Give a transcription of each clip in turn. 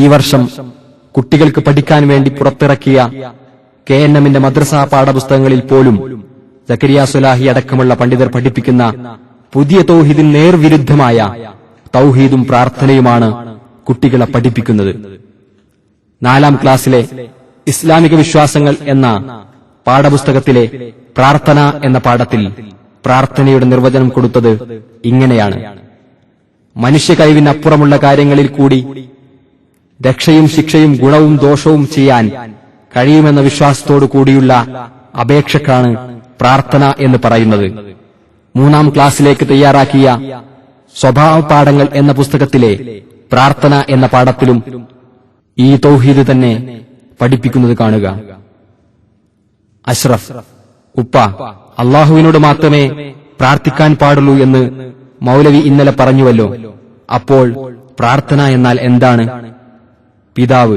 ഈ വർഷം കുട്ടികൾക്ക് പഠിക്കാൻ വേണ്ടി പുറത്തിറക്കിയ കെ എൻ എമ്മിന്റെ മദ്രസ പാഠപുസ്തകങ്ങളിൽ പോലും ജക്കരിയ സുലാഹി അടക്കമുള്ള പണ്ഡിതർ പഠിപ്പിക്കുന്ന പുതിയ തൗഹീദിന് നേർവിരുദ്ധമായ തൗഹീദും പ്രാർത്ഥനയുമാണ് കുട്ടികളെ പഠിപ്പിക്കുന്നത്. നാലാം ക്ലാസ്സിലെ ഇസ്ലാമിക വിശ്വാസങ്ങൾ എന്ന പാഠപുസ്തകത്തിലെ പ്രാർത്ഥന എന്ന പാഠത്തിൽ പ്രാർത്ഥനയുടെ നിർവചനം കൊടുത്തത് ഇങ്ങനെയാണ്. മനുഷ്യ കഴിവിനപ്പുറമുള്ള കാര്യങ്ങളിൽ കൂടി രക്ഷയും ശിക്ഷയും ഗുണവും ദോഷവും ചെയ്യാൻ കഴിയുമെന്ന വിശ്വാസത്തോടു കൂടിയുള്ള അപേക്ഷക്കാണ് പ്രാർത്ഥന എന്ന് പറയുന്നത്. മൂന്നാം ക്ലാസ്സിലേക്ക് തയ്യാറാക്കിയ സ്വഭാവ പാഠങ്ങൾ എന്ന പുസ്തകത്തിലെ പ്രാർത്ഥന എന്ന പാഠത്തിലും ഈ തൗഹീദ് തന്നെ പഠിപ്പിക്കുന്നത് കാണുക. അഷ്റഫ് ഉപ്പ അള്ളാഹുവിനോട് മാത്രമേ പ്രാർത്ഥിക്കാൻ പാടുള്ളൂ എന്ന് മൗലവി ഇന്നലെ പറഞ്ഞുവല്ലോ. അപ്പോൾ പ്രാർത്ഥന എന്നാൽ എന്താണ്? പിതാവ്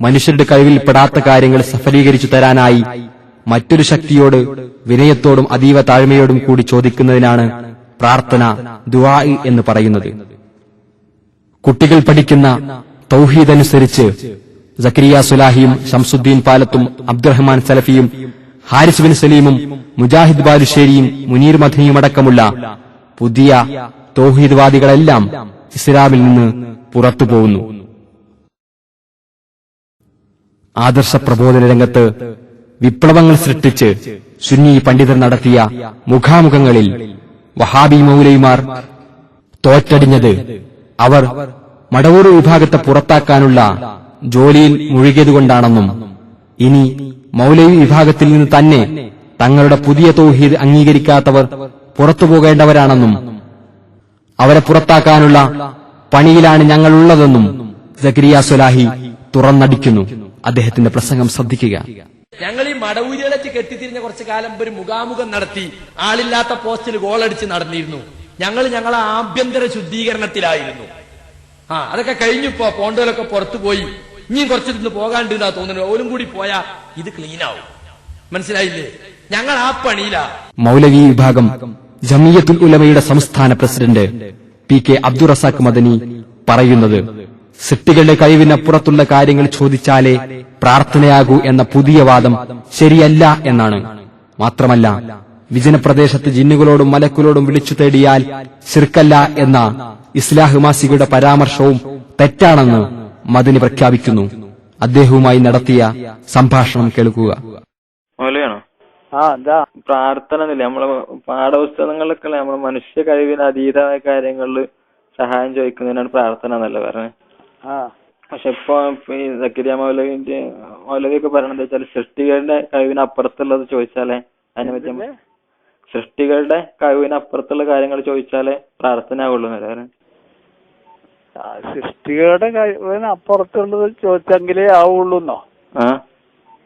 മനുഷ്യരുടെ കഴിവിൽ പെടാത്ത കാര്യങ്ങൾ സഫലീകരിച്ചു തരാനായി മറ്റൊരു ശക്തിയോട് വിനയത്തോടും അതീവ താഴ്മയോടും കൂടി ചോദിക്കുന്നതിനാണ് പ്രാർത്ഥന ദുവായി എന്ന് പറയുന്നത്. കുട്ടികൾ പഠിക്കുന്ന തൗഹീദ് അനുസരിച്ച് സക്കരിയ സുലാഹിയും ഷംസുദ്ദീൻ പാലത്തും അബ്ദുറഹ്മാൻ സലഫിയും ഹാരിസ് ബിൻ സലീമും മുജാഹിദ് ബാലുശ്ശേരിയും മുനീർ മദനിയും അടക്കമുള്ള പുതിയ തൗഹീദ്വാദികളെല്ലാം ഇസ്ലാമിൽ നിന്ന് പുറത്തു പോകുന്നു ആദർശ പ്രബോധന രംഗത്ത് വിപ്ലവങ്ങൾ സൃഷ്ടിച്ച് സുന്നി പണ്ഡിതർ നടത്തിയ മുഖാമുഖങ്ങളിൽ വഹാബി മൗലൈമാർ തോറ്റടിഞ്ഞത് അവർ മടവൂർ വിഭാഗത്തെ പുറത്താക്കാനുള്ള ജോലിയിൽ മുഴുകിയതുകൊണ്ടാണെന്നും ഇനി മൗലവി വിഭാഗത്തിൽ നിന്ന് തന്നെ തങ്ങളുടെ പുതിയ തൗഹീദ് അംഗീകരിക്കാത്തവർ പുറത്തു പോകേണ്ടവരാണെന്നും അവരെ പുറത്താക്കാനുള്ള പണിയിലാണ് ഞങ്ങളുള്ളതെന്നും സക്രിയ സുലാഹി തുറന്നടിക്കുന്നു. അദ്ദേഹത്തിന്റെ പ്രസംഗം ശ്രദ്ധിക്കുക. ഞങ്ങൾ ഈ മടവൂരികളെത്തി കെട്ടിത്തിരിഞ്ഞ കുറച്ച് കാലം ഒരു മുഖാമുഖം നടത്തി ആളില്ലാത്ത പോസ്റ്റിൽ ഗോളടിച്ച് നടന്നിരുന്നു. ഞങ്ങൾ ഞങ്ങളെ ആഭ്യന്തര ശുദ്ധീകരണത്തിലായിരുന്നു. ആ അതൊക്കെ കഴിഞ്ഞിപ്പോ പോണ്ടോലൊക്കെ പുറത്തു പോയി. ഇനിയും കുറച്ച് നിന്ന് പോകാണ്ട് എന്നാ തോന്നുന്നു ഓലും കൂടി പോയാ ഇത് ക്ലീൻ ആവും. മനസ്സിലായില്ലേ? ഞങ്ങൾ ആ പണിയിലാ. മൗലവി വിഭാഗം ജമിയത്തുൽ ഉലമയുടെ സംസ്ഥാന president P K Abdurazak Madani പറയുന്നത് സിട്ടികളുടെ കഴിവിനപ്പുറത്തുള്ള കാര്യങ്ങൾ ചോദിച്ചാലേ പ്രാർത്ഥനയാകൂ എന്ന പുതിയ വാദം ശരിയല്ല എന്നാണ്. മാത്രമല്ല വിജനപ്രദേശത്ത് ജിന്നുകളോടും മലക്കുകളോടും വിളിച്ചു തേടിയാൽ ശിർക്കല്ല എന്ന ഇസ്ലാഹ് മാസികയുടെ പരാമർശവും തെറ്റാണെന്ന് മദനി പ്രഖ്യാപിക്കുന്നു. അദ്ദേഹവുമായി നടത്തിയ സംഭാഷണം കേൾക്കുക. മൗലയാണോ ആ എന്താ? പ്രാർത്ഥന നമ്മളെ പാഠപുസ്തകങ്ങളിലൊക്കെ നമ്മളെ മനുഷ്യ കഴിവിന് അതീതമായ കാര്യങ്ങളിൽ സഹായം ചോദിക്കുന്നതിനാണ് പ്രാർത്ഥന എന്നല്ലേ പറഞ്ഞത് പക്ഷെ ഇപ്പൊ ഈ സക്കരിയ മൗലവിന്റെ മൗലവി ഒക്കെ പറയണത് വെച്ചാൽ സൃഷ്ടികളുടെ കഴിവിന് അപ്പുറത്തുള്ളത് ചോദിച്ചാലേ അതിനെ പറ്റി സൃഷ്ടികളുടെ കഴിവിന് അപ്പുറത്തുള്ള കാര്യങ്ങൾ ചോദിച്ചാലേ പ്രാർത്ഥന ആവുള്ളൂ എന്നല്ലേ സൃഷ്ടികളുടെ കഴിവിന് അപ്പുറത്തുള്ളത് ചോദിച്ചെങ്കിലേ ആവുള്ളൂന്നോ?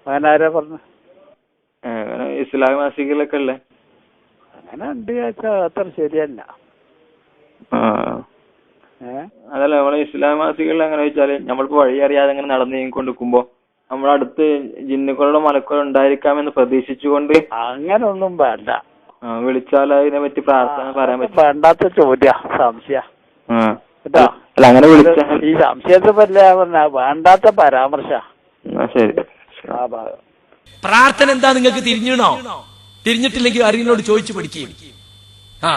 അങ്ങനെ ആരാ പറഞ്ഞു? ഇസ്ലാം മാസികയിലൊക്കെ അല്ലേ അങ്ങനെ ഉണ്ട് ചോദിച്ചാൽ അത്ര ശരിയല്ല. അതല്ല നമ്മളെ ഇസ്ലാം മാസികളിൽ അങ്ങനെ വെച്ചാൽ നമ്മളിപ്പോ വഴി അറിയാതെ അങ്ങനെ നടന്നു നീങ്ങിക്കൊണ്ടിരിക്കുമ്പോ നമ്മുടെ അടുത്ത് ജിന്നുകളുടെ മലക്കുകൾ ഉണ്ടായിരിക്കാമെന്ന് പ്രതീക്ഷിച്ചുകൊണ്ട് അങ്ങനൊന്നും വേണ്ട. വിളിച്ചാൽ അതിനെ പറ്റി പ്രാർത്ഥന പറയാൻ പറ്റും. വേണ്ടാത്ത ചോദ്യ സംശയ. അല്ല അങ്ങനെ വിളിച്ചാൽ ഈ സംശയത്തെ പറ്റില്ല പറഞ്ഞ വേണ്ടാത്ത പരാമർശ. ശരി. ആ ഭാഗം. പ്രാർത്ഥന എന്താ നിങ്ങൾക്ക് തിരിഞ്ഞണോ? തിരിഞ്ഞിട്ടില്ലെങ്കിൽ അറിയുന്നോട് ചോദിച്ചു പഠിക്കുകയും. ആ.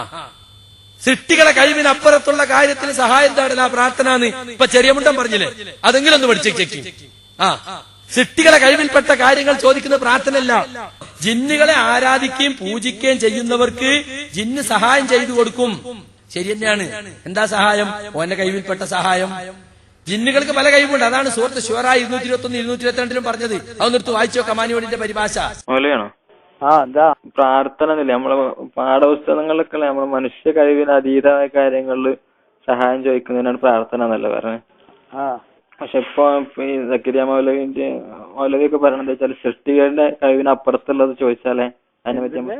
സൃഷ്ടികളെ കഴിവിനപ്പുറത്തുള്ള കാര്യത്തിന് സഹായം തേടല പ്രാർത്ഥന എന്ന് ഇപ്പൊ ചെറിയ മുണ്ടം പറഞ്ഞില്ലേ? അതെങ്കിലും ഒന്ന് പഠിച്ചേക്ക് ആ. സൃഷ്ടികളെ കഴിവിൽപ്പെട്ട കാര്യങ്ങൾ ചോദിക്കുന്ന പ്രാർത്ഥനയല്ല. ജിന്നുകളെ ആരാധിക്കുകയും പൂജിക്കുകയും ചെയ്യുന്നവർക്ക് ജിന്ന് സഹായം ചെയ്തു കൊടുക്കും. ശരി തന്നെയാണ്. എന്താ സഹായം? ഓന്റെ കഴിവിൽപ്പെട്ട സഹായം. ജിന്നുകൾക്ക് പല കഴിവുണ്ട്. അതാണ് സുഹൃത്ത് ഷുവറായി ഇരുന്നൂറ്റി ഇരുപത്തി ഒന്ന് ഇരുന്നൂറ്റി ഇരുപത്തിരണ്ടിലും പറഞ്ഞത്. അത് നിർത്ത് വായിച്ചോ കമാനിയോടിന്റെ പരിഭാഷ. ആ എന്താ പ്രാർത്ഥന എന്നില്ലേ. നമ്മളെ പാഠപുസ്തകങ്ങളിലൊക്കെ നമ്മളെ മനുഷ്യ കഴിവിന് അതീതമായ കാര്യങ്ങളിൽ സഹായം ചോദിക്കുന്നതിനാണ് പ്രാർത്ഥന എന്നല്ലേ പറഞ്ഞത് പക്ഷെ ഇപ്പൊ ഈ സക്കരിയ മൗലവിന്റെ മൗലവി ഒക്കെ പറയണത് വെച്ചാൽ സൃഷ്ടികളുടെ കഴിവിന് അപ്പുറത്തുള്ളത് ചോദിച്ചാലേ അതിനെ പറ്റി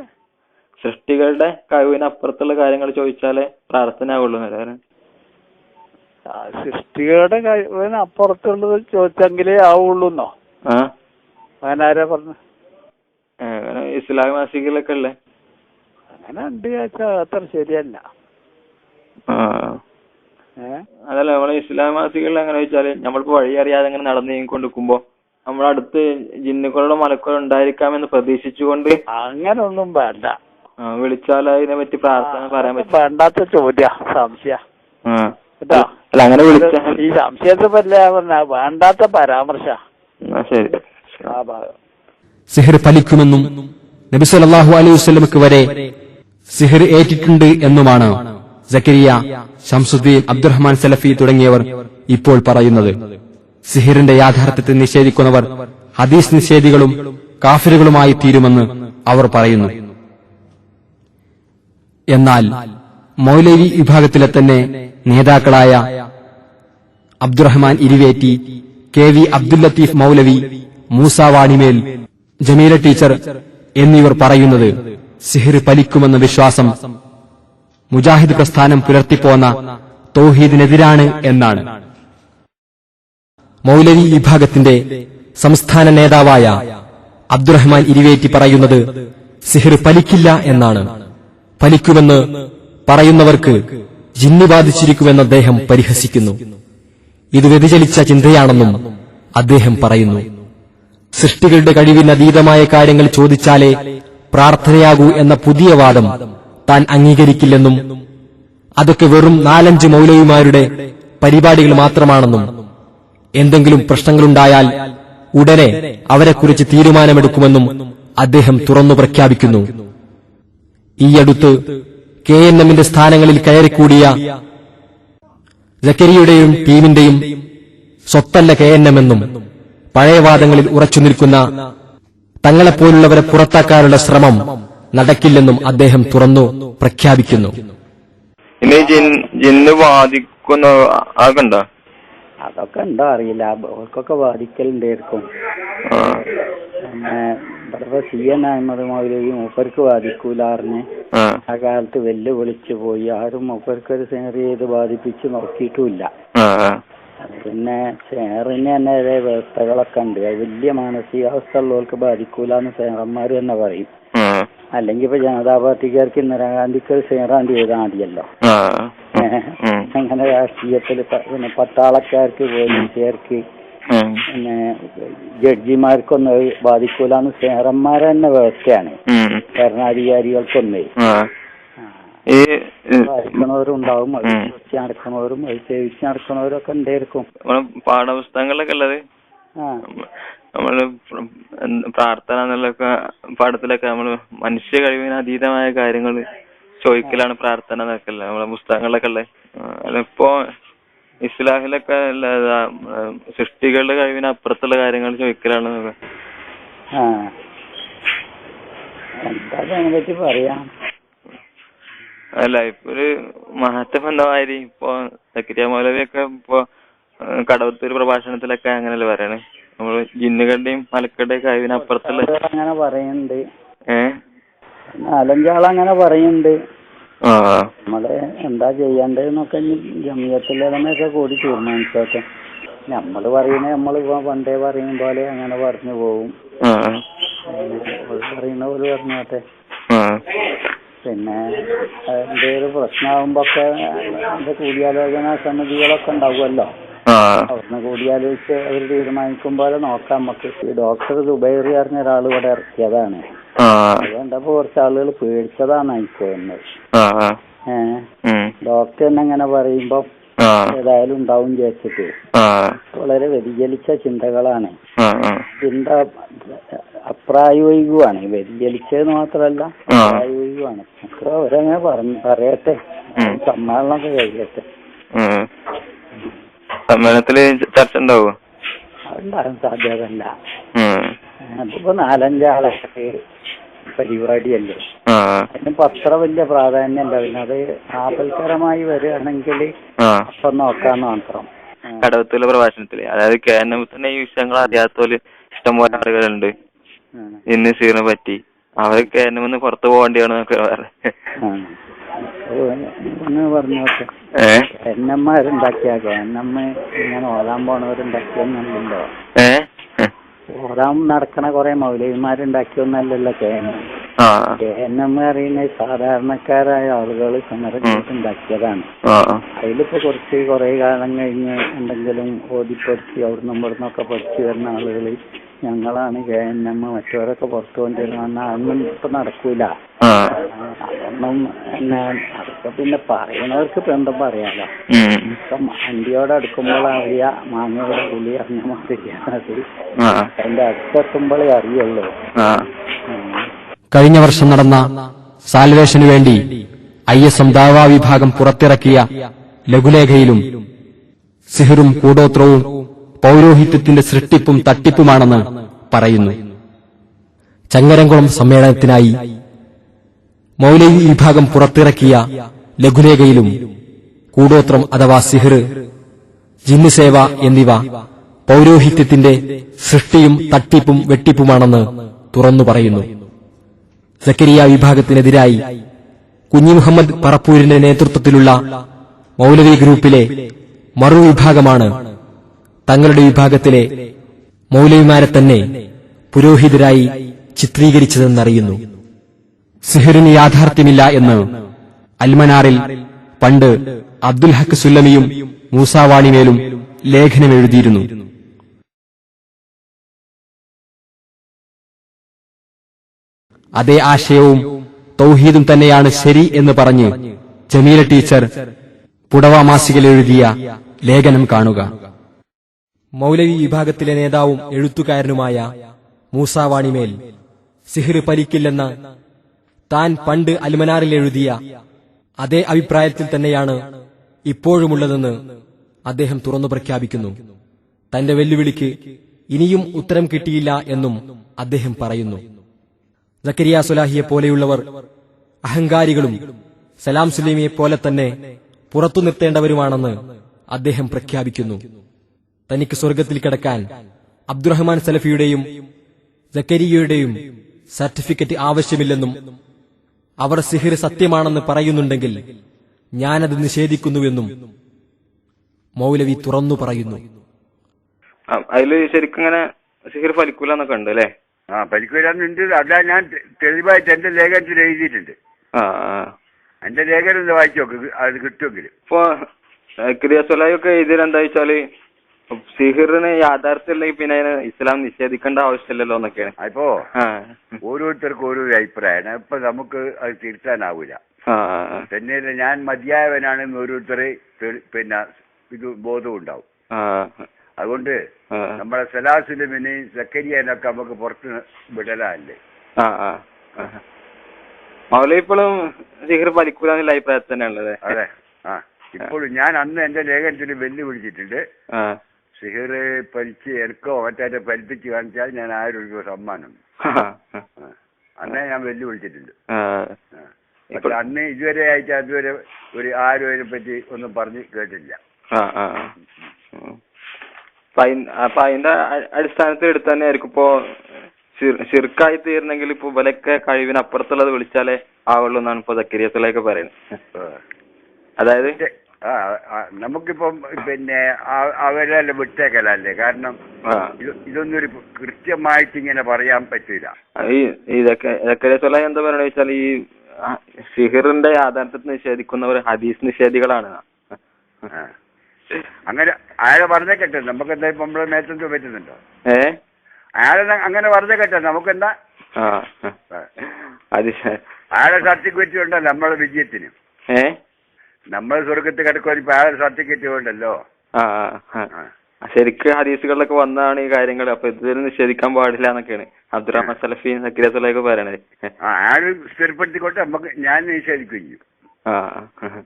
സൃഷ്ടികളുടെ കഴിവിന് അപ്പുറത്തുള്ള കാര്യങ്ങൾ ചോദിച്ചാലേ പ്രാർത്ഥന ആവുള്ളൂ എന്നല്ലേ സൃഷ്ടികളുടെ കഴിവിന് അപ്പുറത്തുള്ളത് ചോദിച്ചെങ്കിലേ ആവുള്ളൂന്നോ? ആ. അങ്ങനെ ആരാ പറഞ്ഞു അങ്ങനെ ഇസ്ലാം മാസികയിലൊക്കെ അല്ലേ? അങ്ങനെ ഉണ്ട് ചോദിച്ചാ അത്ര ശരിയല്ല. അതല്ല നമ്മളെ ഇസ്ലാം മാസികളിൽ എങ്ങനെ വെച്ചാൽ നമ്മളിപ്പോ വഴി അറിയാതെ അങ്ങനെ നടന്നു നീങ്ങിക്കൊണ്ടിരിക്കുമ്പോ നമ്മളെ അടുത്ത് ജിന്നുകളുടെ മലക്കുകൾ ഉണ്ടായിരിക്കാമെന്ന് പ്രതീക്ഷിച്ചുകൊണ്ട് അങ്ങനൊന്നും വേണ്ട. വിളിച്ചാൽ അതിനെ പറ്റി പ്രാർത്ഥന പറയാൻ പറ്റും. വേണ്ടാത്ത ചോദ്യ സംശയ. അല്ല അങ്ങനെ വിളിച്ചാൽ ഈ സംശയത്തെ പറ്റില്ല പറഞ്ഞ വേണ്ടാത്ത പരാമർശ. ശരി. സിഹിർ ഫലിക്കുമെന്നും നബി സല്ലല്ലാഹു അലൈഹി വസ്ലമക്ക് വരെ സിഹിർ ഏറ്റിട്ടുണ്ട് എന്നുമാണ് ജക്കരിയ ഷംസുദ്ദീൻ അബ്ദുറഹ്മാൻ സലഫി തുടങ്ങിയവർ ഇപ്പോൾ പറയുന്നത്. സിഹിറിന്റെ യാഥാർത്ഥ്യത്തെ നിഷേധിക്കുന്നവർ ഹദീസ് നിഷേധികളും കാഫിറുകളുമായി തീരുമെന്ന് അവർ പറയുന്നു. എന്നാൽ മൗലവി വിഭാഗത്തിലെ തന്നെ നേതാക്കളായ Abdurahman Iruveti K V Abdul Latheef Maulavi Moosa Vanimel Jameela teacher എന്നിവർ പറയുന്നത് സിഹിർ പലിക്കുമെന്ന വിശ്വാസം മുജാഹിദ് പ്രസ്ഥാനം പുലർത്തിപ്പോന്ന തൗഹീദിനെതിരാണ് എന്നാണ്. മൗലവി വിഭാഗത്തിന്റെ സംസ്ഥാന നേതാവായ അബ്ദുറഹ്മാൻ ഇരിവേറ്റി പറയുന്നത് സിഹിർ പലിക്കില്ല എന്നാണ്. പലിക്കുമെന്ന് പറയുന്നവർക്ക് ജിന്നു ബാധിച്ചിരിക്കുമെന്ന് അദ്ദേഹം പരിഹസിക്കുന്നു. ഇത് വ്യതിചലിച്ച ചിന്തയാണെന്നും അദ്ദേഹം പറയുന്നു. സൃഷ്ടികളുടെ കഴിവിന് അതീതമായ കാര്യങ്ങൾ ചോദിച്ചാലേ പ്രാർത്ഥനയാകൂ എന്ന പുതിയ വാദം താൻ അംഗീകരിക്കില്ലെന്നും അതൊക്കെ വെറും നാലഞ്ച് മൗലവിമാരുടെ പരിപാടികൾ മാത്രമാണെന്നും. എന്തെങ്കിലും പ്രശ്നങ്ങളുണ്ടായാൽ ഉടനെ അവരെക്കുറിച്ച് തീരുമാനമെടുക്കുമെന്നും അദ്ദേഹം തുറന്നു പ്രഖ്യാപിക്കുന്നു. ഈയടുത്ത് കെ എൻ എമ്മിന്റെ സ്ഥാനങ്ങളിൽ കയറിക്കൂടിയ ജക്കരിയുടെയും ടീമിന്റെയും സ്വത്തല്ല കെ എൻ എം എന്നും പഴയ വാദങ്ങളിൽ ഉറച്ചു നിൽക്കുന്ന തങ്ങളെപ്പോലുള്ളവരെ പുറത്താക്കാനുള്ള ശ്രമം നടക്കില്ലെന്നും അദ്ദേഹം തുറന്നു പ്രഖ്യാപിക്കുന്നു. ആകണ്ട അതൊക്കെ ഉണ്ടോ അറിയില്ല. അവർക്കൊക്കെ പിന്നെ ഇവിടെ സി എൻ അഹമ്മദ് മൗലവി മൂപ്പർക്ക് ബാധിക്കൂലാറിന് അറിഞ്ഞ് ആ കാലത്ത് വെല്ലുവിളിച്ചു പോയി. ആരും മൂപ്പർക്കൊരു സെനറി ചെയ്ത് ബാധിപ്പിച്ച് നോക്കിയിട്ടുമില്ല. പിന്നെ ഷെയറിന് തന്നെ അതേ വ്യവസ്ഥകളൊക്കെ ഉണ്ട്. അത് വലിയ മാനസികാവസ്ഥ ഉള്ളവർക്ക് ബാധിക്കൂല എന്ന് സേറന്മാർ തന്നെ പറയും. അല്ലെങ്കി അല്ലെങ്കിൽ ഇപ്പൊ ജനതാ പാർട്ടിക്കാർക്ക് ഇന്ദിരാഗാന്ധിക്ക് ഒരു സേറാണ്ടി ചെയ്താൽ മതിയല്ലോ. അങ്ങനെ രാഷ്ട്രീയത്തിൽ പിന്നെ പട്ടാളക്കാർക്ക് പോലീസുകാർക്ക്. പിന്നെ ജഡ്ജിമാർക്കൊന്നും ബാധിക്കൂലെന്ന് ബാധിക്കൂല എന്ന് സേറന്മാരെ തന്നെ വ്യവസ്ഥയാണ് ഭരണാധികാരികൾക്കൊന്നേ ഈ ഉം, വായിക്കണവരുണ്ടാവും അത് സേവിച്ച് ഉണ്ടായിരിക്കും. നമ്മളെ പാഠപുസ്തകങ്ങളിലൊക്കെ ഉള്ളത്. നമ്മൾ പ്രാർത്ഥന എന്നുള്ളൊക്കെ പാഠത്തിലൊക്കെ നമ്മൾ മനുഷ്യ കഴിവിന് അതീതമായ കാര്യങ്ങൾ ചോദിക്കലാണ് പ്രാർത്ഥന എന്നൊക്കെ അല്ലേ നമ്മളെ പുസ്തകങ്ങളിലൊക്കെ ഉള്ളത്. അതിപ്പോ ഇസ്ലാഹിലൊക്കെ സൃഷ്ടികളുടെ കഴിവിന് അപ്പുറത്തുള്ള കാര്യങ്ങൾ ചോദിക്കലാണ് എന്താ അതിനെ പറ്റി പറയാം? അല്ല ഇപ്പൊ ഒരു മാറ്റം എന്താ മാതിരി ഇപ്പൊ സക്കരിയ മൗലവിയൊക്കെ ഇപ്പൊ കടവത്തൂർ പ്രഭാഷണത്തിലൊക്കെ അങ്ങനല്ലേ പറയണേ? നമ്മൾ ജിന്നുകളുടെയും മലക്കടയും അതിനപ്പുറത്തുള്ള അങ്ങനെ പറയുന്നുണ്ട്. ഏഹ് നാലഞ്ചാളങ്ങനെ പറയുന്നുണ്ട്. നമ്മൾ എന്താ ചെയ്യണ്ടെന്നൊക്കെ ജമിയത്തിലൊക്കെ കൂടി തീരുമാനിച്ചൊക്കെ. നമ്മൾ പറയുന്ന നമ്മൾ പണ്ടേ പറയും പോലെ അങ്ങനെ പറഞ്ഞു പോവും. പറയുന്ന പോലെ പറഞ്ഞോട്ടെ. പിന്നെ എന്തെങ്കിലും പ്രശ്നമാകുമ്പോ ഒക്കെ കൂടിയാലോചന സമിതികളൊക്കെ ഉണ്ടാവുമല്ലോ. അവിടുന്ന് കൂടിയാലോചിച്ച് അവർ തീരുമാനിക്കും പോലെ നോക്കാം. നമുക്ക് ഈ ഡോക്ടർ ദുബൈർ പറഞ്ഞ ഒരാൾ ഇവിടെ ഇറക്കിയതാണ്. അതുകൊണ്ടപ്പോ അത് കുറച്ച് ആളുകൾ പേടിച്ചതാണ് എനിക്ക് തോന്നുന്നത്. ഏഹ് ഡോക്ടർ തന്നെ അങ്ങനെ പറയുമ്പോ ഏതായാലും ഉണ്ടാവും വിചാരിച്ചിട്ട്. ആ. വളരെ വ്യതിചലിച്ച ചിന്തകളാണ്. ചിന്ത അപ്രായോഗികമാണ്. വ്യതിചലിച്ചത് മാത്രമല്ല ആ. അപ്പൊ അവരങ്ങനെ പറഞ്ഞു പറയട്ടെ. സമ്മേളനമൊക്കെ കഴിയട്ടെ. സമ്മേളനത്തിൽ ചർച്ച ഉണ്ടാവോ? അതുണ്ടാകാൻ സാധ്യതല്ല ഉം. അതിപ്പോ നാലഞ്ചാളൊക്കെ പരിപാടിയല്ലേ? അതിന് അത്ര വലിയ പ്രാധാന്യമല്ല. പിന്നെ അത് ആപൽക്കരമായി വരികയാണെങ്കിൽ അപ്പൊ നോക്കാന്ന് മാത്രം. കടവത്തിലെ പ്രഭാഷണത്തിൽ പ്രഭാഷണത്തിൽ. അതായത് കേരളത്തിന്റെ ഈ വിഷയങ്ങൾ അറിയാത്തോൽ ഇഷ്ടംപോലെ ആളുകളുണ്ട്. ഇന്ന് സീറിനെ പറ്റി. അവർ എന്നെ ഒന്ന് പുറത്തു പോകേണ്ടിയാണ് പറഞ്ഞു. ഉം. ഓ, ഒന്ന് പറഞ്ഞോട്ടെ ഏ? എന്നന്മാരുണ്ടാക്കിയ എന്നമ്മ ഇങ്ങനെ ഓതാൻ പോണവരുണ്ടാക്കിയൊന്നല്ലല്ലോ ഓതാൻ നടക്കണ കൊറേ മൗലവിമാരുണ്ടാക്കിയൊന്നല്ലല്ലോ കേനം ആ. കെ എൻ എം അറിയുന്ന സാധാരണക്കാരായ ആളുകൾ സമരം ഉണ്ടാക്കിയതാണ്. ആ ആ. അതിലിപ്പോ കുറച്ച് കുറെ കാലം കഴിഞ്ഞ് എന്തെങ്കിലും ഓതിപ്പടിച്ച് അവിടുന്ന് ഇവിടുന്നൊക്കെ പഠിച്ചു വരുന്ന ആളുകൾ ഞങ്ങളാണ് കെ എൻ എം മറ്റവരൊക്കെ പുറത്തു കൊണ്ടിരുന്ന അതൊന്നും ഇപ്പൊ നടക്കൂല. അതൊന്നും എന്നാ അതൊക്കെ പിന്നെ പറയുന്നവർക്ക് ഇപ്പൊ എന്താ പറയാലോ. ഇപ്പൊ അണ്ടിയോടെ അടുക്കുമ്പോൾ അറിയ മാങ്ങയുടെ പുളി അറിഞ്ഞ മാതിരിയാണത് എന്റെ അടുത്തെത്തുമ്പോഴേ അറിയുള്ളൂ. കഴിഞ്ഞ വർഷം നടന്ന സാൽവേഷനു വേണ്ടി ഐ എസ് എം ദാവാ വിഭാഗം പുറത്തിറക്കിയ ലഘുലേഖയിലും സിഹറും കൂടോത്രവും പൗരോഹിത്യത്തിന്റെ സൃഷ്ടിപ്പും തട്ടിപ്പുമാണെന്ന് പറയുന്നു. ചങ്ങരംകുളം സമ്മേളനത്തിനായി മൗലവി വിഭാഗം പുറത്തിറക്കിയ ലഘുലേഖയിലും കൂടോത്രം അഥവാ സിഹർ ജിന്നുസേവ എന്നിവ പൗരോഹിത്യത്തിന്റെ സൃഷ്ടിയും തട്ടിപ്പും വെട്ടിപ്പുമാണെന്ന് തുറന്നു പറയുന്നു. സക്കരിയ വിഭാഗത്തിനെതിരായി കുഞ്ഞി മുഹമ്മദ് പറപ്പൂരിന്റെ നേതൃത്വത്തിലുള്ള മൗലവി ഗ്രൂപ്പിലെ മറുവിഭാഗമാണ് തങ്ങളുടെ വിഭാഗത്തിലെ മൗലവിമാരെ തന്നെ പുരോഹിതരായി ചിത്രീകരിച്ചതെന്നറിയുന്നു. സിഹിറിന് യാഥാർത്ഥ്യമില്ല എന്ന് അൽമനാറിൽ പണ്ട് അബ്ദുൽ ഹക്ക് സുല്ലമിയും മൂസാവാണിമേലും ലേഖനമെഴുതിയിരുന്നു. അതേ ആശയവും തൗഹീദും തന്നെയാണ് ശരി എന്ന് പറഞ്ഞ് ജമീല ടീച്ചർ പുടവ മാസികയിൽ എഴുതിയ ലേഖനം കാണുക. മൗലവി വിഭാഗത്തിലെ നേതാവും എഴുത്തുകാരനുമായ മൂസാവാണിമേൽ സിഹിർ പലിക്കില്ലെന്ന് താൻ പണ്ട് അൽമനാറിൽ എഴുതിയ അതേ അഭിപ്രായത്തിൽ തന്നെയാണ് ഇപ്പോഴുമുള്ളതെന്ന് അദ്ദേഹം തുറന്നു പ്രഖ്യാപിക്കുന്നു. തന്റെ വെല്ലുവിളിക്ക് ഇനിയും ഉത്തരം കിട്ടിയില്ല എന്നും അദ്ദേഹം പറയുന്നു. ജക്കരിയ സുലാഹിയെ പോലെയുള്ളവർ അഹങ്കാരികളും സലാം സുലീമിയെ പോലെ തന്നെ പുറത്തു നിർത്തേണ്ടവരുമാണെന്ന് അദ്ദേഹം പ്രഖ്യാപിക്കുന്നു. തനിക്ക് സ്വർഗത്തിൽ കിടക്കാൻ അബ്ദുറഹ്മാൻ സലഫിയുടെയും ജക്കരിയയുടെയും സർട്ടിഫിക്കറ്റ് ആവശ്യമില്ലെന്നും അവർ സിഹിർ സത്യമാണെന്ന് പറയുന്നുണ്ടെങ്കിൽ ഞാനത് നിഷേധിക്കുന്നുവെന്നും മൗലവി തുറന്നു പറയുന്നു. ആ, അതിൽ ശരിക്കും ഇങ്ങനെ സിഹിർ ഫലിക്കൂല എന്നൊക്കെ ഉണ്ട് അല്ലേ? ആ പരിക്കൂലുണ്ട് അതാ ഞാൻ തെളിവായിട്ട് എന്റെ ലേഖനത്തിൽ എഴുതിയിട്ടുണ്ട്. എന്റെ ലേഖനം വായിച്ചു നോക്ക് അത് കിട്ടുമെങ്കിൽ ഇപ്പൊ ക്രിയാസ്വലായൊക്കെ എഴുതിയത് എന്താ വെച്ചാൽ സിഹിറിന് യാഥാർത്ഥ്യമില്ലെങ്കിൽ പിന്നെ അതിന് ഇസ്ലാം നിഷേധിക്കേണ്ട ആവശ്യമില്ലല്ലോ എന്നൊക്കെയാണ്. അപ്പോ ഓരോരുത്തർക്കും ഓരോ അഭിപ്രായമാണ്. ഇപ്പൊ നമുക്ക് അത് തിരുത്താനാവൂല. പിന്നീട് ഞാൻ മതിയായവനാണെന്ന് ഓരോരുത്തരെ പിന്നെ ഇത് ബോധം ഉണ്ടാവും. അതുകൊണ്ട് നമ്മളെ സലാസുലമിനെയും സക്കരിയനൊക്കെ നമുക്ക് പുറത്ത് വിടലല്ലേ. മൗലവി ഇപ്പോഴും സിഹിർ ഫലിക്കൂല എന്നുള്ള അഭിപ്രായത്തിൽ തന്നെയാണല്ലേ അതെ. ആ. ഇപ്പോഴും ഞാൻ അന്ന് എന്റെ ലേഖനത്തിൽ വെല്ലുവിളിച്ചിട്ടുണ്ട്. സിഹിർ പരിച്ച് എനിക്കോ മറ്റേ പരിപ്പിച്ച് കാണിച്ചാൽ ഞാൻ ആയിരം രൂപ സമ്മാനം. അന്നേ ഞാൻ വെല്ലുവിളിച്ചിട്ടുണ്ട്. പക്ഷെ അന്ന് ഇതുവരെ ആയിട്ട് അതുവരെ ഒരു ആരും അതിനെ പറ്റി ഒന്നും പറഞ്ഞ് കേട്ടില്ല. അപ്പൊ അതിന്റെ അടിസ്ഥാനത്തിൽ എടുത്ത് തന്നെ ആയിരിക്കും ഇപ്പോ ശിർക്കായി തീർന്നെങ്കിൽ ഇപ്പൊ ഇവലൊക്കെ കഴിവിനപ്പുറത്തുള്ളത് വിളിച്ചാലേ ആവുള്ളൂ എന്നാണ് ഇപ്പൊ സക്കരിയത്തിലേക്ക് പറയുന്നത്. അതായത് നമുക്കിപ്പം പിന്നെ അവരെല്ലാം വിട്ടേക്കലല്ലേ? കാരണം ഇതൊന്നും ഒരു കൃത്യമായിട്ട് ഇങ്ങനെ പറയാൻ പറ്റില്ല ഈ ഇതൊക്കെ എന്താ പറയണ വെച്ചാൽ ഈ സിഹിറിന്റെ യാഥാർത്ഥ്യത്തെ നിഷേധിക്കുന്നവർ ഹദീസ് നിഷേധികളാണ്. അങ്ങനെ അയാളെ പറഞ്ഞേ പറഞ്ഞേക്കട്ടെ നമുക്ക് എന്താ ഇപ്പൊ നമ്മളെ നേതൃത്വം പറ്റുന്നുണ്ടോ? ഏ? അയാളെ അങ്ങനെ പറഞ്ഞേക്കട്ടെ നമുക്കെന്താ? നമുക്ക് എന്താ അയാളെ സർട്ടിഫിക്കറ്റ് ഉണ്ടല്ലോ നമ്മളെ വിജയത്തിന്. ഏ? നമ്മൾ സ്വർഗത്തിൽ കിടക്കുവാൻ ഇപ്പൊ സർട്ടിഫിക്കറ്റ് ആ ഒരു സർട്ടിഫിക്കറ്റ് വേണ്ടല്ലോ ശരിക്കും ഹദീസുകളിലൊക്കെ വന്നതാണ് ഈ കാര്യങ്ങൾ. അപ്പൊ ഇതിൽ നിഷേധിക്കാൻ പാടില്ല എന്നൊക്കെയാണ്. അബ്ദുറഹ്മാൻ സലഫി സക്രിയത്തുള്ളൊക്കെ പറയണത്. ആ സ്ഥിരപ്പെടുത്തിക്കോട്ടെ നമുക്ക് ഞാൻ നിഷേധിക്കുകയും ചെയ്യും. ആ ആ.